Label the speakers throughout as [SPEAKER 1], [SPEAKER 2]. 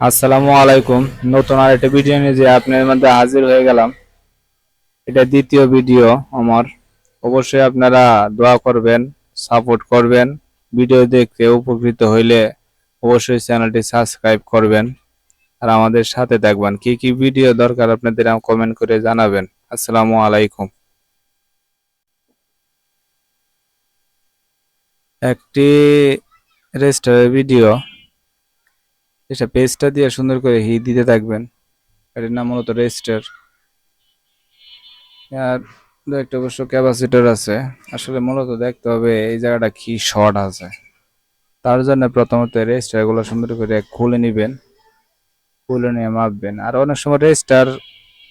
[SPEAKER 1] আসসালামু আলাইকুম। নতুন আর একটা ভিডিও নিয়ে যে আপনার মধ্যে হাজির হয়ে গেলাম। এটা দ্বিতীয় ভিডিও আমার। অবশ্যই আপনারা দোয়া করবেন, সাপোর্ট করবেন, ভিডিও দেখতে উপকৃত হইলে অবশ্যই চ্যানেলটি সাবস্ক্রাইব করবেন। আর আমাদের সাথে থাকবেন। কি কি ভিডিও দরকার আপনাদের কমেন্ট করে জানাবেন। আসসালামু আলাইকুম। একটি রেস্টারের ভিডিও। এটা পেজটা দিয়ে সুন্দর করে হি দিতে থাকবেন। এটার নাম মূলত রেজিস্টার। আর একটা অবশ্য ক্যাপাসিটর আছে। আসলে মূলত দেখতে হবে এই জায়গাটা কি শর্ট আছে। তার জন্য প্রথমত রেজিস্টারগুলো সুন্দর করে খুলে নিবেন। খুলে নিয়ে মাপবেন। আর অনেক সময় রেজিস্টার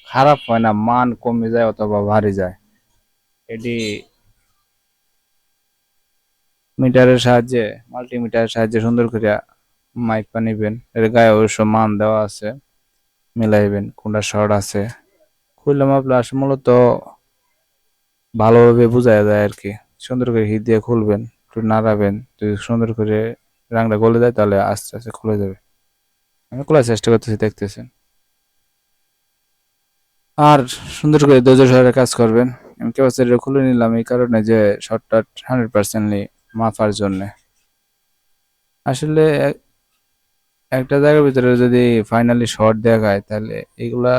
[SPEAKER 1] খারাপ হয় না, মান কমে যায় অথবা ভারী যায়। এটি মিটারের সাহায্যে মাল্টিমিটারের সাহায্যে সুন্দর করে মাইপা নিবেন। এর গায়ে অবশ্য মান দেওয়া আছে। মিলাইবেন, কোনটা শর্ট আছে। খুললে মাপলে আসলে মূলত ভালোভাবে বোঝা যায় আর কি। সুন্দর করে হিট দিয়ে খুলবেন, একটু নাড়াবেন। যদি সুন্দর করে রাংটা গলে যায় তাহলে আস্তে আস্তে খুলে যাবে। আমি খোলার চেষ্টা করতেছি, দেখতেছেন। আর সুন্দর করে ধৈর্য সহকারে কাজ করবেন। আমি ক্যাপাসিটার খুলে নিলাম এই কারণে যে শর্টটা হান্ড্রেড পার্সেন্টলি মাপার জন্যে। আসলে একটা জায়গার ভিতরে যদি ফাইনালি শর্ট দেখায়, তাহলে এগুলা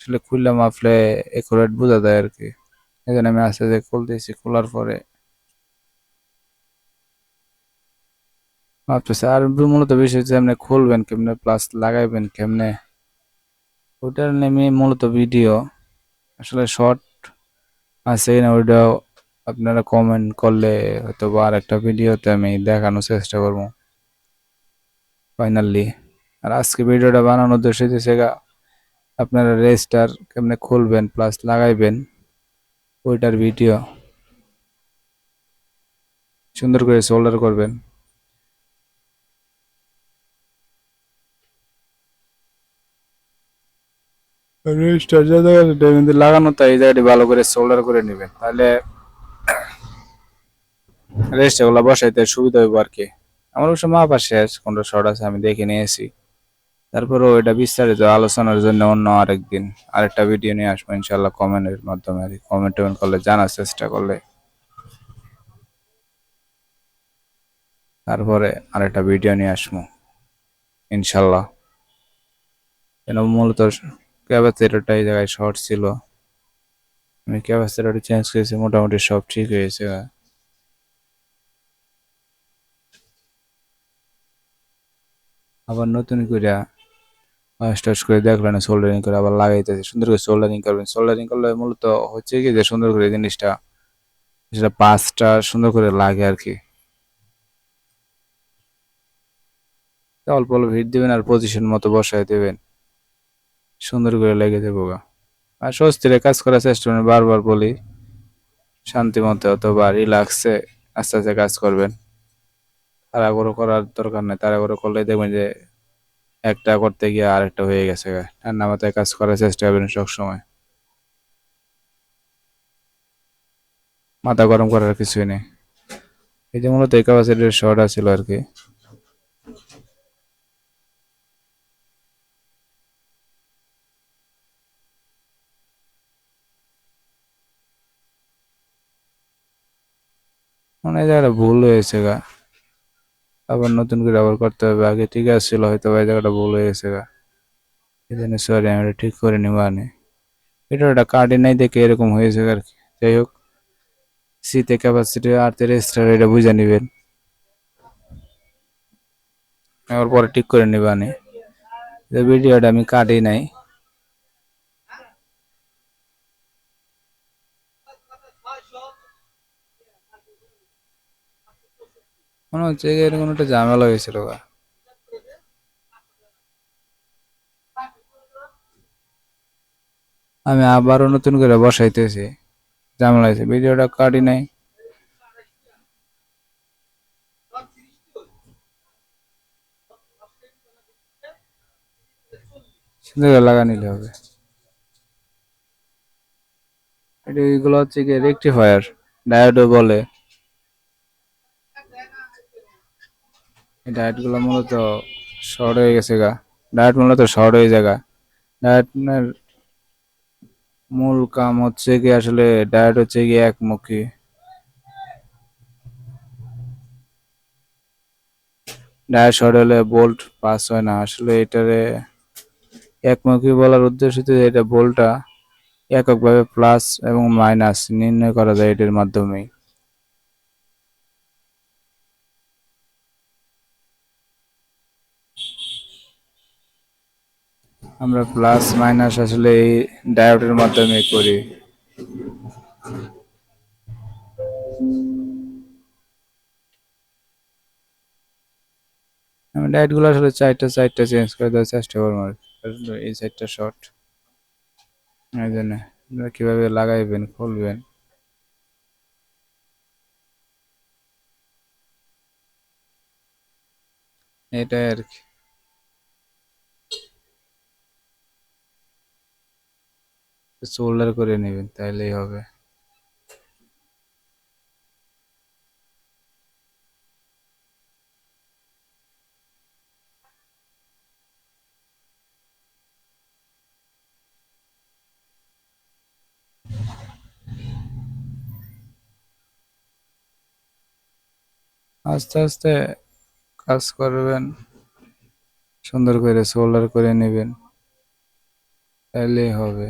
[SPEAKER 1] আসলে খুললে মাপলে একুরেট বোঝা যায় আর কি। এই জন্য আমি আস্তে আস্তে খুলতেছি খোলার পরে। মাপতেছে আর মূলত বিষয় হচ্ছে আপনি খুলবেন কেমনে প্লাস লাগাইবেন কেমনে? ওটার নেমে মূলত ভিডিও আসলে শর্ট আছে না ওইটাও আপনারা কমেন্ট করলে হয়তো আর একটা ভিডিওতে আমি দেখানোর চেষ্টা করব। ফাইনালি আর আজকে ভিডিওটা বানানোর উদ্দেশ্য হচ্ছে আপনারা রেজিস্টার কেমনে খুলবেন প্লাস লাগাইবেন, ওইটার ভিডিও সুন্দর করে সোল্ডার করবেন। রেজিস্টার যে জায়গাটা লাগানো, তাই এই জায়গাটি ভালো করে সোল্ডার করে নেবেন। তাহলে রেজিস্টারগুলো বসাইতে সুবিধা হইব আর কি। আমার অবশ্য মাপা শেষ, কোনটা শর্ট আছে আমি দেখে নিয়েছি। তারপরেও এটা বিস্তারিত আলোচনার জন্য অন্য আরেকদিন আরেকটা ভিডিও নিয়ে আসব ইনশাল্লাহ কমেন্টের মাধ্যমে আর কমেন্ট টমেন্ট করলে জানার চেষ্টা করলে। তারপরে আরেকটা ভিডিও নিয়ে আসব ইনশাল্লাহ কেন মূলত ক্যাপাসিটারটা এই জায়গায় শর্ট ছিল? আমি ক্যাপাসিটারটা চেঞ্জ করেছি, মোটামুটি সব ঠিক হয়েছে। আবার নতুন করে স্টার্ট করে দেখলেন সোল্ডারিং করে আবার লাগাইতেছে। সুন্দর করে সোল্ডারিং করবেন। সোল্ডারিং করলে মূলত হচ্ছে কি যে সুন্দর করে জিনিসটা, সেটা পাঁচটা সুন্দর করে লাগে আর কি অল্প অল্প হিট দিবেন আর পজিশন মতো বসায় দেবেন। সুন্দর করে লেগে যাব গা। আর স্বস্তিরে কাজ করার চেষ্টা করবেন। বারবার বলি, শান্তি মতো অথবা রিল্যাক্সে আস্তে আস্তে কাজ করবেন। তাড়াহুড়ো করার দরকার নেই। তাড়াহুড়ো করলে দেখবেন যে একটা করতে গিয়ে আরেকটা হয়ে গেছে। ঠান্ডা মাথায় কাজ করার চেষ্টা করবেন সবসময়। মাথা গরম করার কিছুই নেই। এই যে মূলত ক্যাপাসিটির শর্ট ছিল আর কি। মানে জায়গাটা ভুল হয়েছে গা। আবার নতুন করে আবার করতে হবে। আগে ঠিক আসছিল হয়তো এই জায়গাটা ভুল হয়ে গেছে এই জন্য সরি আমি ঠিক করে নিব আনে। এটা ওটা কার্ডে নাই দেখে এরকম হয়েছে আর কি। যাই হোক সিতে ক্যাপাসিটি আর্থে রেজিস্টার এটা বুঝে নেবেন। এবার পরে ঠিক করে নেবে আনে। ভিডিওটা আমি কাটি নাই। মনে হচ্ছে এরকম একটা ঝামেলা হয়েছিল গা। আমি আবারও নতুন করে বসাইতেছি ঝামেলা হয়েছে। ভিডিওটা কাটি নাই। সুন্দর লাগা নিলে হবে। এগুলো হচ্ছে কি রেকটিফায়ার ডায়োডও বলে। এই ডায়োডগুলো মূলত শর্ট হয়ে গেছে গা। ডায়েট মূলত শর্ট হয়ে জায়গা ডায়েটের মূল কাম হচ্ছে কি আসলে ডায়েট হচ্ছে কি একমুখী। ডায়েট শর্ট হলে বোল্ট পাস হয় না। আসলে এটারে একমুখী বলার উদ্দেশ্য হচ্ছে এটা বোল্টটা এককভাবে প্লাস এবং মাইনাস নির্ণয় করা যায় এটার মাধ্যমেই। আমরা প্লাস মাইনাস আসলে এই ডায়োডের মাধ্যমে করি। আমি ডায়েটগুলো আসলে চারটা চারটা চেঞ্জ করে দেওয়ার চেষ্টা করব এই সাইডটা শর্ট এই জন্য আপনারা কীভাবে লাগাইবেন, খুলবেন। এটাই আর কি। শোল্ডার করে নেবেন, তাইলেই হবে। আস্তে আস্তে কাজ করবেন, সুন্দর করে শোল্ডার করে নেবেন, তাইলেই হবে।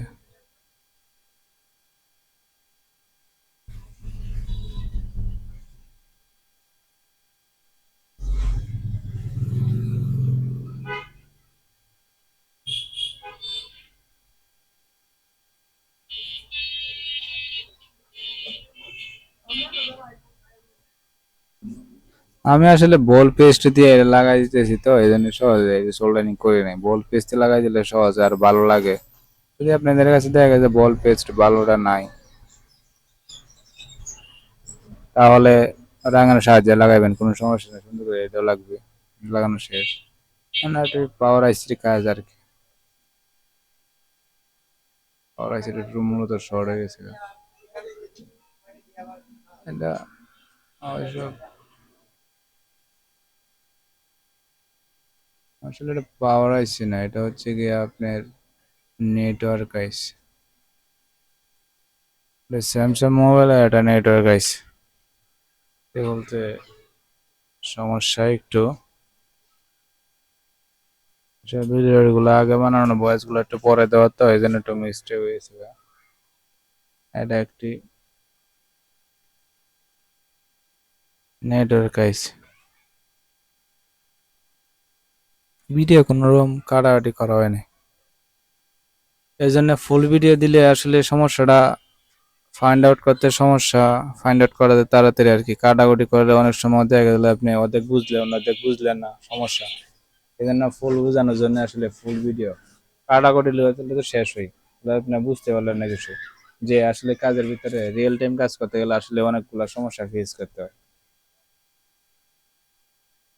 [SPEAKER 1] আমি আসলে বল পেস্ট দিয়ে লাগাই দিতেছি তো এই জন্য সহজে সোল্ডারিং করে নেই। বল পেস্ট লাগাই দিলে সহজে আর ভালো লাগে। যদি আপনাদের কাছে দেখা গেছে বল পেস্ট ভালোটা নাই, তাহলে রাঙানোর সাহায্যে লাগাইবেন, কোনো সমস্যা নেই, সুন্দর করে এটাও লাগবে, লাগানো শেষ। পাওয়ার আইসির কাজ আর কি। পাওয়ার আইসির একটু মূলত শর্ট হয়ে গেছে। এটা অবশ্য আসলে এটা পাওয়ার আইসি না, এটা হচ্ছে গিয়ে আপনার নেটওয়ার্ক আইসি স্যামসাং মোবাইল আর এটা নেটওয়ার্ক আইসি বলতে সমস্যা একটু। ভিডিওগুলো আগে বানানো ভয়েসগুলো একটু পরে দেওয়ার তো, এই জন্য একটু মিস্টেক হয়েছে এটা একটি নেটওয়ার্ক আইসি ভিডিও কোনো রকম কাটাকাটি করা হয়নি। এই জন্য ফুল ভিডিও দিলে আসলে সমস্যাটা ফাইন্ড আউট করতে সমস্যা ফাইন্ড আউট করাতে তাড়াতাড়ি আর কি। কাটাকুটি করলে অনেক সময় দেখা গেলে আপনি অর্ধেক বুঝলেন অর্ধেক বুঝলেন না, সমস্যা। এই জন্য ফুল বোঝানোর জন্য আসলে ফুল ভিডিও কাটাকুটি তো শেষ হই। আপনি বুঝতে পারলেন না কিছু। যে আসলে কাজের ভিতরে রিয়েল টাইম কাজ করতে গেলে আসলে অনেকগুলো সমস্যা ফেস করতে হয়।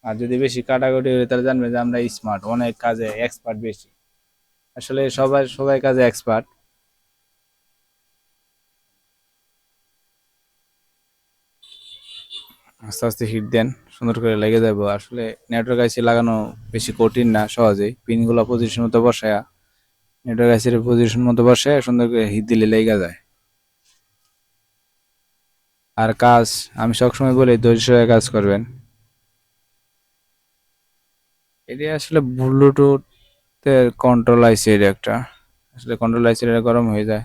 [SPEAKER 1] আর যদি বেশি কাটাকুটি হলে তাহলে জানবে যে আমরা স্মার্ট অনেক কাজে এক্সপার্ট বেশি। আসলে সবাই সবাই কাজে এক্সপার্ট আস্তে আস্তে হিট দেন, সুন্দর করে লেগে যাব। আসলে নেটওয়ার্ক আইসি লাগানো বেশি কঠিন না, সহজেই। পিনগুলো পজিশন মতো বসায়া নেটওয়ার্ক আইসির পজিশন মতো বসায় সুন্দর করে হিট দিলে লেগে যায়। আর কাজ, আমি সবসময় বলি, ধৈর্য কাজ করবেন। এটি আসলে ব্লুটুথের কন্ট্রোল আইসি এটা একটা। আসলে কন্ট্রোল আইসি এটা গরম হয়ে যায়।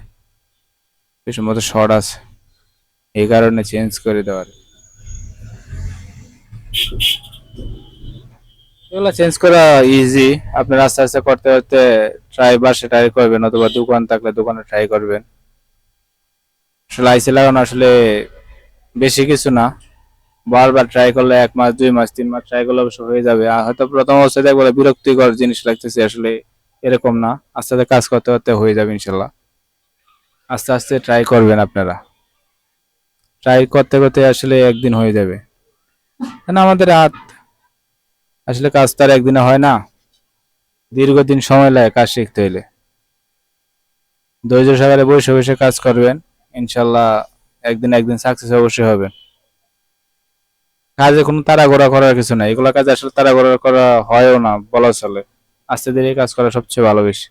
[SPEAKER 1] মতো শর্ট আছে। এই কারণে চেঞ্জ করে দেওয়ার। এগুলো চেঞ্জ করা ইজি আপনার আস্তে আস্তে করতে করতে ট্রাই বাসে ট্রাই করবেন অথবা দোকান থাকলে দোকানে ট্রাই করবেন। আসলে আইসি লাগানো আসলে বেশি কিছু না। বারবার ট্রাই করলে এক মাস, দুই মাস, তিন মাস ট্রাই করলে অবশ্য হয়ে যাবে। আর হয়তো প্রথম অবস্থায় দেখব বিরক্তিকর জিনিস লাগতেছে, আসলে এরকম না। আস্তে আস্তে কাজ করতে করতে হয়ে যাবে ইনশাল্লাহ। আস্তে আস্তে ট্রাই করবেন আপনারা। ট্রাই করতে করতে আসলে একদিন হয়ে যাবে। কেন আমাদের হাত আসলে কাজ তো আর একদিনে হয় না। দীর্ঘদিন সময় লাগে কাজ শিখতে হইলে। ধৈর্য সহকারে বসে বসে কাজ করবেন। ইনশাল্লাহ একদিন একদিন সাকসেস অবশ্যই হবেন কাজে কোনো তাড়াঘোড়া করার কিছু নাই। এগুলো কাজে আসলে তাড়াঘোড়া করা হয়ও না বলা চলে। আস্তে ধীরে কাজ করা সবচেয়ে ভালো বেশি।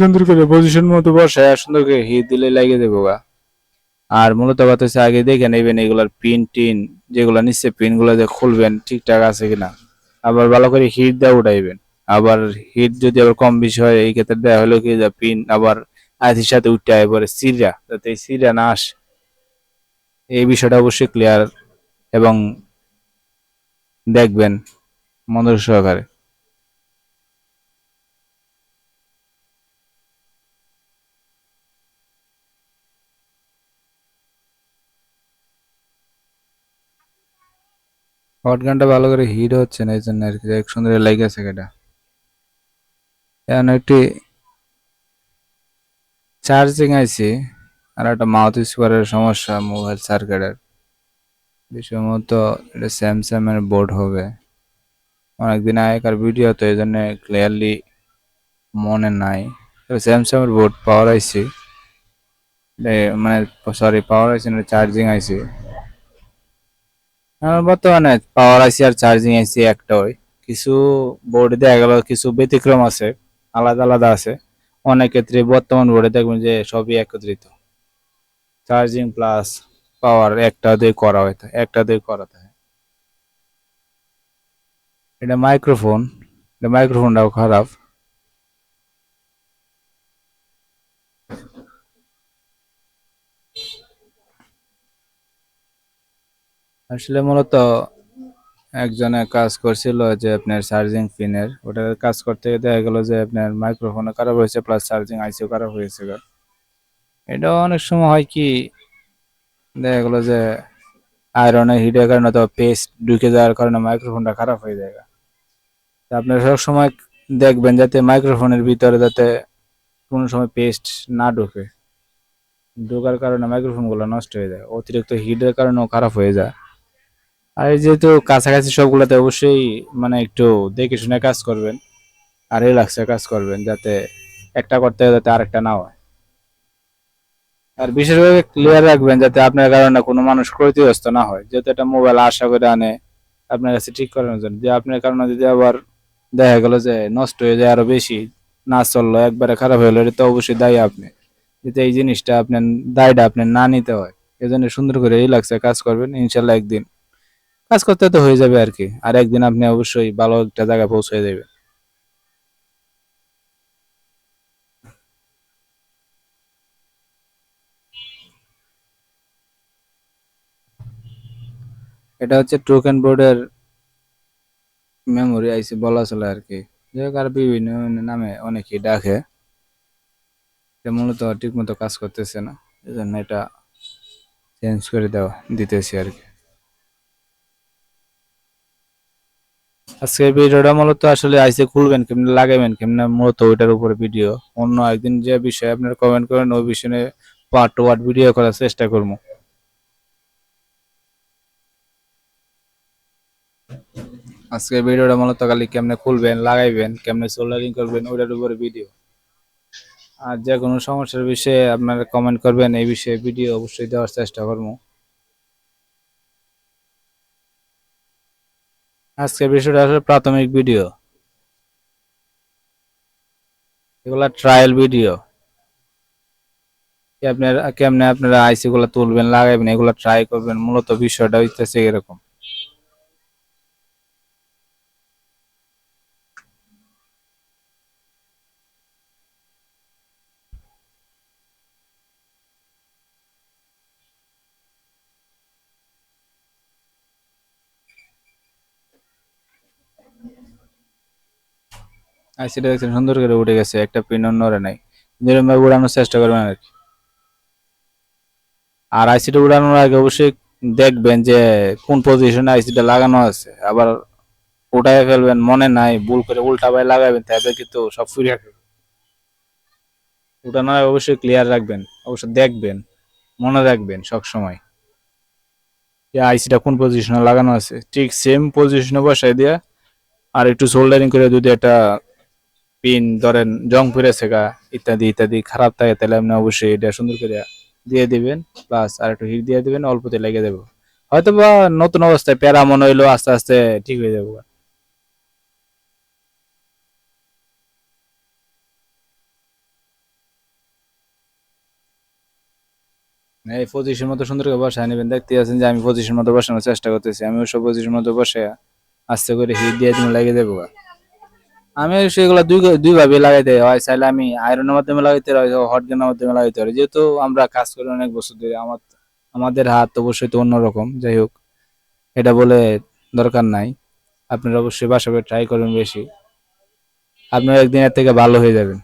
[SPEAKER 1] সুন্দর করে পজিশন মতো বসায় সুন্দর করে হিট দিলে লাগিয়ে দেবো গা। আর মূলত কথা হচ্ছে আগে দেখে নেবেন এগুলার পিন টিন যেগুলো নিচ্ছে পিনগুলো যে খুলবেন ঠিকঠাক আছে কিনা। আবার ভালো করে হিট দিয়ে উঠাইবেন। আবার হিট যদি আবার কম বেশি হয়, এই ক্ষেত্রে দেওয়া হলো কি পিন আবার আইসির সাথে উঠতে হয় পরে সিরিয়া যাতে এই সিরিয়া না আসে। এই বিষয়টা অবশ্যই ক্লিয়ার এবং দেখবেন মনোযোগ সহকারে। হট গানটা ভালো করে হিট হচ্ছে না, এই জন্য আর কি। সুন্দর লেগেছে এটা এখন একটি চার্জিং আইছি আর একটা মাউথ স্কোয়ারের সমস্যা মোবাইল সার্কিটের মতো এটা স্যামসাং এর বোর্ড হবে। অনেকদিন আগেকার ভিডিও তো এই জন্য ক্লিয়ারলি মনে নাই। স্যামসাং এর বোর্ড পাওয়ার আইছি এ- মানে সরি পাওয়ার আইছি না চার্জিং আমার বর্তমানে পাওয়ার আইসি আর চার্জিং আইসি একটাই। কিছু বোর্ড দেখা গেল, কিছু ব্যতিক্রম আছে। আলাদা আলাদা আছে। অনেক ক্ষেত্রে বর্তমান বোর্ডে দেখবেন যে সবই একত্রিত। চার্জিং প্লাস পাওয়ার একটা দিয়ে করা হইতে, একটা দিয়ে করা থাকে এটা মাইক্রোফোন এটা মাইক্রোফোনটাও খারাপ। আসলে মূলত একজনে কাজ করছিল যে আপনার চার্জিং পিনের ওটার কাজ করতে দেখা গেল যে আপনার মাইক্রোফোনও খারাপ হয়েছে প্লাস চার্জিং আইসিও খারাপ হয়েছে। এটা অনেক সময় হয় কি, দেখা গেলো যে আয়রনে হিটের কারণে তো পেস্ট ঢুকে যাওয়ার কারণে মাইক্রোফোনটা খারাপ হয়ে যায়। তা আপনার সব সময় দেখবেন যাতে মাইক্রোফোনের ভিতরে যাতে কোনো সময় পেস্ট না ঢোকে ঢোকার কারণে মাইক্রোফোনগুলো নষ্ট হয়ে যায়, অতিরিক্ত হিটের কারণেও খারাপ হয়ে যায় আর যেহেতু কাছাকাছি সবগুলোতে অবশ্যই মানে একটু দেখে শুনে কাজ করবেন, আর রিল্যাক্সে কাজ করবেন যাতে একটা করতে যাতে আরেকটা না হয়। আর বিশেষভাবে ক্লিয়ার রাখবেন যাতে আপনার কারণে কোনো মানুষ ক্ষতিগ্রস্ত না হয়, যেহেতু এটা মোবাইল আশা করে আনে, আপনার কাছে ঠিক করানোর জন্য। যে আপনার কারণে যদি আবার দেখা গেল যে নষ্ট হয়ে যায় আরও বেশি, না চলল, একবারে খারাপ হয়ে গেলো, এটা তো অবশ্যই দায়ী আপনি। যাতে এই জিনিসটা আপনার, দায়টা আপনি না নিতে হয় এই জন্য সুন্দর করে রিল্যাক্সে কাজ করবেন, ইনশাল্লাহ একদিন কাজ করতে তো হয়ে যাবে আর কি আর একদিন আপনি অবশ্যই ভালো একটা জায়গায় পৌঁছে যাবে এটা হচ্ছে টোকেন বোর্ডের মেমোরি আইসি বলা চলে আর কি যাই হোক, আর বিভিন্ন নামে অনেকেই ডাকে। এটা মূলত ঠিক মতো কাজ করতেছে না। এই জন্য এটা চেঞ্জ করে দেওয়া, দিতেছি আর কি আজকের ভিডিওটা মূলত আসলে আইসে খুলবেন, কেমনে লাগাবেন, কেমনে মূলত ওইটার উপরে ভিডিও? অন্য একদিন যে বিষয়ে আপনারা কমেন্ট করেন, ওই বিষয়ে পার্ট টু পার্ট ভিডিও করার চেষ্টা করব। আজকের ভিডিওটা মূলত খালি কেমনে খুলবেন, লাগাইবেন, কেমনে সোল্ডারিং করবেন, ওইটার উপরে ভিডিও আর যে কোনো সমস্যার বিষয়ে আপনারা কমেন্ট করবেন, এই বিষয়ে ভিডিও অবশ্যই দেওয়ার চেষ্টা করব। আজকের বিষয়টা আসলে প্রাথমিক ভিডিও। এগুলা ট্রায়াল ভিডিও। কেমনে আপনারা আইসিগুলো তুলবেন, লাগাইবেন, এগুলো ট্রাই করবেন, মূলত বিষয়টা হইতেছে এরকম। আইসিটা দেখছেন, সুন্দর করে উঠে গেছে, একটা পিন নড়ে নাই। যেরকম ভাবে উড়ানোর চেষ্টা করবেন আর কি। আর আইসিটা উড়ানোর আগে অবশ্যই দেখবেন যে কোন পজিশনে আইসিটা লাগানো আছে। আবার উঠায় ফেলবেন, মনে নাই, ভুল করে উল্টা ভাবে লাগাবেন তাহলে কিন্তু সব ফুরিয়ে আগে অবশ্যই ক্লিয়ার রাখবেন অবশ্যই দেখবেন, মনে রাখবেন সব সময় যে আইসিটা কোন পজিশনে লাগানো আছে। ঠিক সেম পজিশনে বসাই দিয়া আর একটু সোল্ডারিং করে যদি একটা পিন ধরেন জং ফিরেছে গা, ইত্যাদি ইত্যাদি, খারাপ থাকে, তাহলে আপনি অবশ্যই এটা সুন্দর করে দিয়ে দিবেন প্লাস আর একটু হিট দিয়ে দিবেন, অল্পতে লেগে দেবো হয়তো বা নতুন অবস্থায় প্যারা মনে হইল, আস্তে আস্তে ঠিক হয়ে যাব এই পজিশন মতো সুন্দর করে বসায় নেবেন দেখতে আছেন যে আমি পজিশন মতো বসানোর চেষ্টা করতেছি আমি ওসব পজিশন মতো বসে আস্তে করে হিট দিয়ে তুমি লাগিয়ে দেবো আমি সেগুলো দুই দুই ভাবে লাগাইতে হয়। চাইলে আমি আয়রনের মাধ্যমে লাগাইতে হয় হট গানের মাধ্যমে লাগাইতে পারি যেহেতু আমরা কাজ করি অনেক বছর ধরে, আমার, আমাদের হাত অবশ্যই তো অন্যরকম। যাই হোক, এটা বলে দরকার নাই। আপনারা অবশ্যই বাসাবে ট্রাই করবেন বেশি। আপনারা একদিন এর থেকে ভালো হয়ে যাবেন।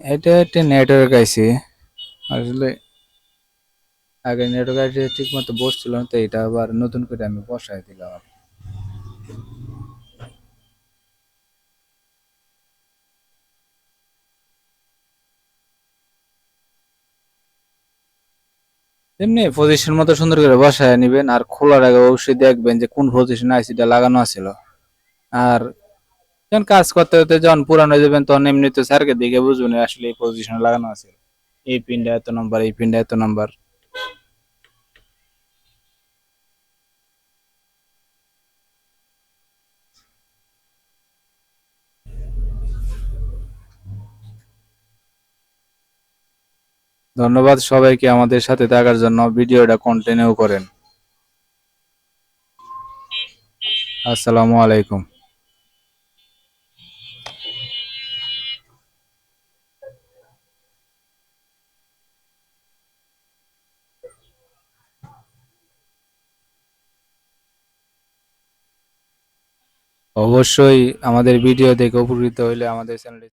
[SPEAKER 1] এটা একটা নেটওয়ার্ক আইসি আসলে আগে নেটওয়ার্ক ঠিক মতো বসছিল না, তো এটা আবার নতুন করে আমি বসাই দিলাম। এমনি পজিশন মতো সুন্দর করে বসায় নিবেন, আর খোলার আগে অবশ্যই দেখবেন যে কোন পজিশনে আইসিটা লাগানো আছিল। আর যখন কাজ করতে করতে যখন পুরানো যাবেন, তখন এমনি তো স্যারকে দেখে বুঝবেন আসলে এই পজিশনে লাগানো আছে। এই পিনটা এত নাম্বার এই পিনটা এত নাম্বার ধন্যবাদ সবাইকে আমাদের সাথে থাকার জন্য। ভিডিওটা কন্টিনিউ করেন। আসসালামু আলাইকুম। অবশ্যই আমাদের ভিডিও দেখে উপকৃত হইলে আমাদের চ্যানেলটি